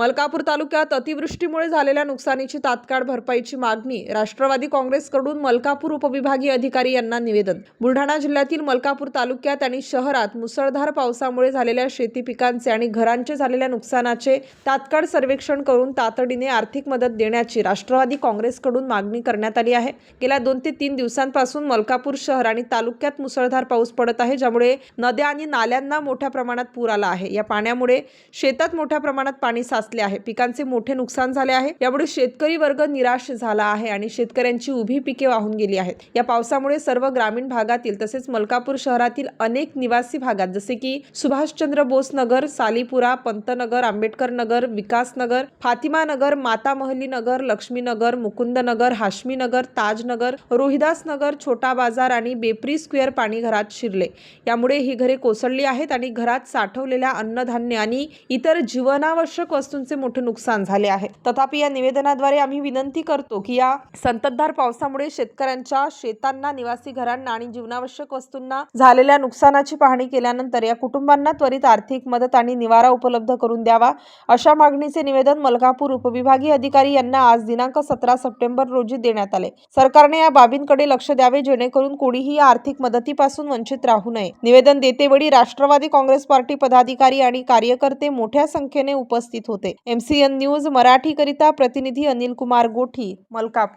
Malkapur तालुक्यात अतिवृष्टीमुळे झालेल्या नुकसानीची तात्काळ भरपाईची मागणी राष्ट्रवादी काँग्रेसकडून मलकापूर उपविभागीय अधिकारी यांना निवेदन. बुलढाणा जिल्ह्यातील मलकापूर तालुक्यात आणि शहरात मुसळधार पावसामुळे झालेल्या शेती पिकांचे आणि घरांचे झालेल्या नुकसानाचे तात्काळ सर्वेक्षण करून तातडीने आर्थिक मदत देण्याची राष्ट्रवादी काँग्रेसकडून मागणी करण्यात आली आहे. गेल्या दोन ते तीन दिवसांपासून मलकापूर शहर आणि तालुक्यात मुसळधार पाऊस पडत आहे ज्यामुळे नद्या आणि नाल्यांना मोठ्या प्रमाणात पूर आला आहे. या पाण्यामुळे शेतात मोठ्या प्रमाणात पाणी साचले आहे. पिकांचे मोठे नुकसान झाले आहे. यामुळे शेतकरी वर्ग निराश झाला आहे आणि शेतकऱ्यांची उभी पिके वाहून गेली आहेत. या पावसामुळे सर्व ग्रामीण भागातील तसेच मलकापूर शहरातील अनेक निवासी भागात जसे की सुभाषचंद्र बोस नगर सालीपुरा पंतनगर आंबेडकर नगर विकास नगर फातिमा नगर माता महली नगर लक्ष्मी नगर मुकुंद नगर हाशमी नगर ताज नगर रोहिदास नगर छोटा बाजार आणि बेपरी स्क्वेअर पाणी घरात शिरले. यामुळे ही घरे कोसळली आहेत आणि घरात साठवलेल्या अन्नधान्य आणि इतर जीवनावश्यक वस्तू वस्तूंचे मोठे नुकसान झाले आहे. तथापि या निवेदनाद्वारे आम्ही विनंती करतो की या संततधार पावसामुळे शेतकऱ्यांच्या शेतांना निवासी घरांना आणि जीवनावश्यक वस्तूंना झालेल्या नुकसानाची पाहणी केल्यानंतर या कुटुंबांना त्वरित आर्थिक मदत आणि निवारा उपलब्ध करून द्यावा. अशा मागणीचे निवेदन मलकापूर उपविभागीय अधिकारी यांना आज दिनांक सतरा सप्टेंबर रोजी देण्यात आले. सरकारने या बाबींकडे लक्ष द्यावे जेणेकरून कोणीही आर्थिक मदतीपासून वंचित राहू नये. निवेदन देतेवेळी राष्ट्रवादी काँग्रेस पार्टी पदाधिकारी आणि कार्यकर्ते मोठ्या संख्येने उपस्थित होते. एमसीएन न्यूज मराठीकरिता प्रतिनिधी अनिल कुमार गोठी मलकापूर.